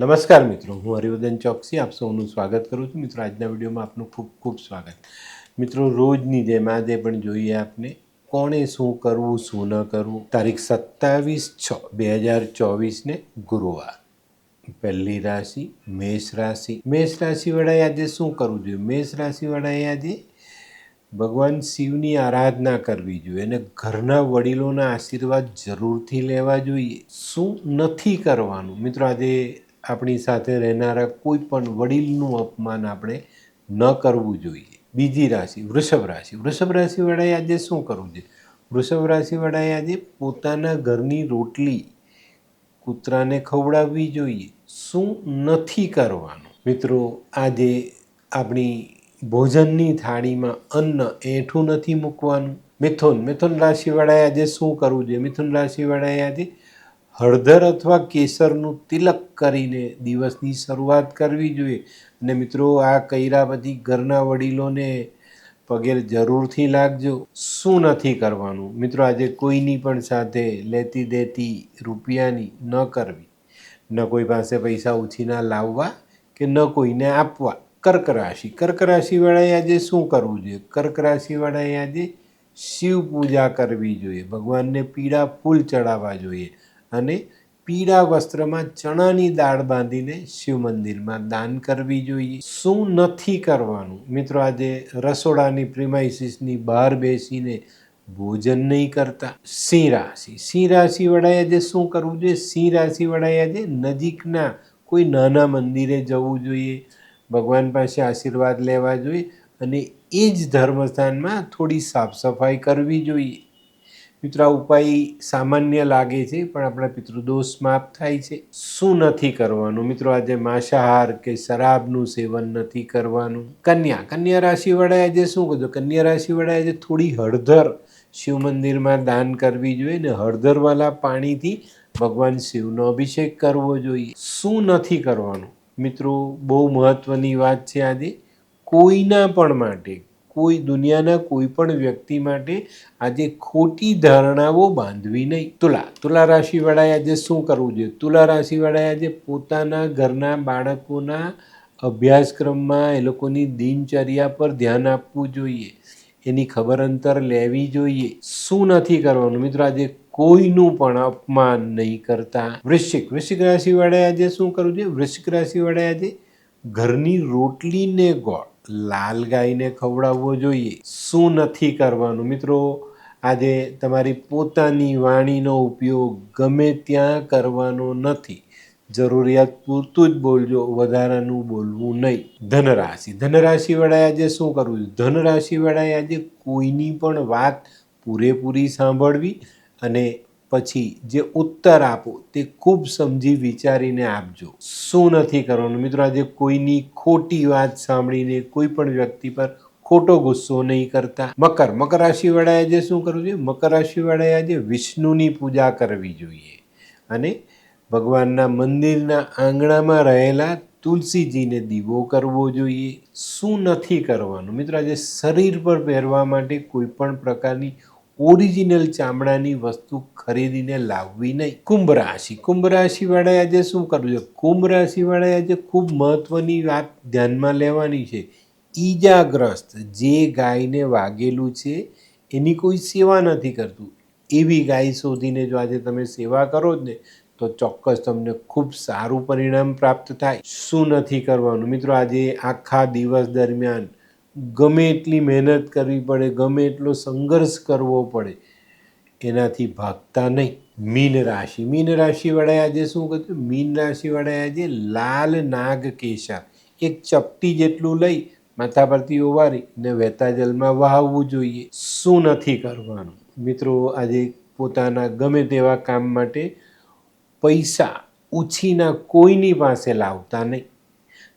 નમસ્કાર મિત્રો, હું હરિવર્ધન ચોકસી, આપ સૌનું સ્વાગત કરું છું. મિત્રો, આજના વિડીયોમાં આપનું ખૂબ ખૂબ સ્વાગત. મિત્રો, રોજની જેમ આજે પણ જોઈએ આપને કોણે શું કરવું, શું ન કરવું. તારીખ સત્તાવીસ છ, બે હજાર ચોવીસને ગુરુવાર. પહેલી રાશિ, મેષ રાશિ. મેષ રાશિવાળાએ આજે શું કરવું જોઈએ? મેષ રાશિવાળાએ આજે ભગવાન શિવની આરાધના કરવી જોઈએ અને ઘરના વડીલોના આશીર્વાદ જરૂરથી લેવા જોઈએ. શું નથી કરવાનું? મિત્રો, આજે આપણી સાથે રહેનારા કોઈ પણ વડીલનું અપમાન આપણે ન કરવું જોઈએ. બીજી રાશિ, વૃષભ રાશિ. વૃષભ રાશિવાળાએ આજે શું કરવું જોઈએ? વૃષભ રાશિવાળાએ આજે પોતાના ઘરની રોટલી કૂતરાને ખવડાવવી જોઈએ. શું નથી કરવાનું? મિત્રો, આજે આપણી ભોજનની થાળીમાં અન્ન એઠું નથી મૂકવાનું. મિથુન મિથુન રાશિવાળાએ આજે શું કરવું જોઈએ? મિથુન રાશિવાળાએ આજે હળદર અથવા કેસરનું તિલક કરીને દિવસની શરૂઆત કરવી જોઈએ. અને મિત્રો, આ કર્યા બધી ઘરના વડીલોને પગે જરૂરથી લાગજો. શું નથી કરવાનું? મિત્રો, આજે કોઈની પણ સાથે લેતી દેતી રૂપિયાની ન કરવી. ન કોઈ પાસે પૈસા ઉછીના લાવવા કે ન કોઈને આપવા. કર્ક રાશિ. કર્ક રાશિવાળાએ આજે શું કરવું જોઈએ? કર્ક રાશિવાળાએ આજે શિવ પૂજા કરવી જોઈએ. ભગવાનને પીળા ફૂલ ચડાવવા જોઈએ. અને પીળા વસ્ત્રમાં ચણાની દાળ બાંધીને શિવ મંદિરમાં દાન કરવી જોઈએ. શું નથી કરવાનું? મિત્રો, આજે રસોડાની પ્રિમાઇસીસની બહાર બેસીને ભોજન નહીં કરતા. સિંહ રાશિ. સિંહ રાશિ વડાએ આજે શું કરવું જોઈએ? સિંહ રાશિ વડાએ આજે નજીકના કોઈ નાના મંદિરે જવું જોઈએ. ભગવાન પાસે આશીર્વાદ લેવા જોઈએ અને એ જ ધર્મસ્થાનમાં થોડી સાફ સફાઈ કરવી જોઈએ. મિત્રો ઉપાય સામાન્ય લાગે છે, પણ આપણા પિતૃદોષ માફ થાય છે. શું નથી કરવાનું? મિત્રો, આજે માંસાહાર કે શરાબનું સેવન નથી કરવાનું. કન્યા કન્યા રાશિવાળાએ આજે શું કીધું કન્યા રાશિવાળાએ આજે થોડી હળદર શિવ મંદિરમાં દાન કરવી જોઈએ ને હળદરવાળા પાણીથી ભગવાન શિવનો અભિષેક કરવો જોઈએ. શું નથી કરવાનું? મિત્રો, બહુ મહત્ત્વની વાત છે આજે. કોઈના પણ માટે કોઈ દુનિયાના કોઈ પણ વ્યક્તિ માટે આજે ખોટી ધારણાઓ બાંધવી નહીં. તુલા તુલા રાશિવાળાએ આજે શું કરવું જોઈએ? તુલા રાશિવાળાએ આજે પોતાના ઘરના બાળકોના અભ્યાસક્રમમાં એ લોકોની દિનચર્યા પર ધ્યાન આપવું જોઈએ. એની ખબર અંતર લેવી જોઈએ. શું નથી કરવાનું? મિત્રો, આજે કોઈનું પણ અપમાન નહીં કરતા. વૃશ્ચિક વૃશ્ચિક રાશિવાળાએ આજે શું કરવું જોઈએ? વૃશ્ચિક રાશિવાળાએ આજે ઘરની રોટલીને ગોળ લાલ ગાયને ખવડાવવો જોઈએ. શું નથી કરવાનું? મિત્રો, આજે તમારી પોતાની વાણીનો ઉપયોગ ગમે ત્યાં કરવાનો નથી. જરૂરિયાત પૂરતું જ બોલજો, વધારાનું બોલવું નહીં. ધનરાશિ. ધનરાશિવાળાએ આજે શું કરવું ધનરાશિવાળાએ આજે કોઈની પણ વાત પૂરેપૂરી સાંભળવી અને પછી જે ઉત્તર આપો, તે ખૂબ સમજી વિચારીને આપજો. શું નથી કરવાનું? મિત્રો, આજે કોઈની ખોટી વાત સાંભળીને કોઈ પણ વ્યક્તિ પર ખોટો ગુસ્સો નહીં કરતા. મકર મકર રાશિવાળાએ આજે શું કરવું જોઈએ? મકર રાશિવાળાએ આજે વિષ્ણુની પૂજા કરવી જોઈએ. અને ભગવાનના મંદિરના આંગણામાં રહેલા તુલસીજીને દીવો કરવો જોઈએ. શું નથી કરવાનું? મિત્રો, આજે શરીર પર પહેરવા માટે કોઈ પણ પ્રકારની ઓરિજિનલ ચામડાની વસ્તુ ખરીદીને લાવવી નહીં. કુંભ રાશિ. કુંભ રાશિવાળાએ આજે શું કરવું છે? કુંભ રાશિવાળાએ આજે ખૂબ મહત્ત્વની વાત ધ્યાનમાં લેવાની છે. ઈજાગ્રસ્ત જે ગાયને વાગેલું છે, એની કોઈ સેવા નથી કરતું. એવી ગાય શોધીને જો આજે તમે સેવા કરો જ ને, તો ચોક્કસ તમને ખૂબ સારું પરિણામ પ્રાપ્ત થાય. શું નથી કરવાનું? મિત્રો, આજે આખા દિવસ દરમિયાન ગમે એટલી મહેનત કરવી પડે, ગમે એટલો સંઘર્ષ કરવો પડે, એનાથી ભાગતા નહીં. મીન રાશિ. મીન રાશિવાળાએ આજે શું કર્યું મીન રાશિવાળાએ આજે લાલ નાગ કેસા એક ચપટી જેટલું લઈ, માથા પરથી ઓવારી ને વહેતા જલમાં વહાવવું જોઈએ. શું નથી કરવાનું? મિત્રો, આજે પોતાના ગમે તેવા કામ માટે પૈસા ઉછીના કોઈની પાસે લાવતા નહીં.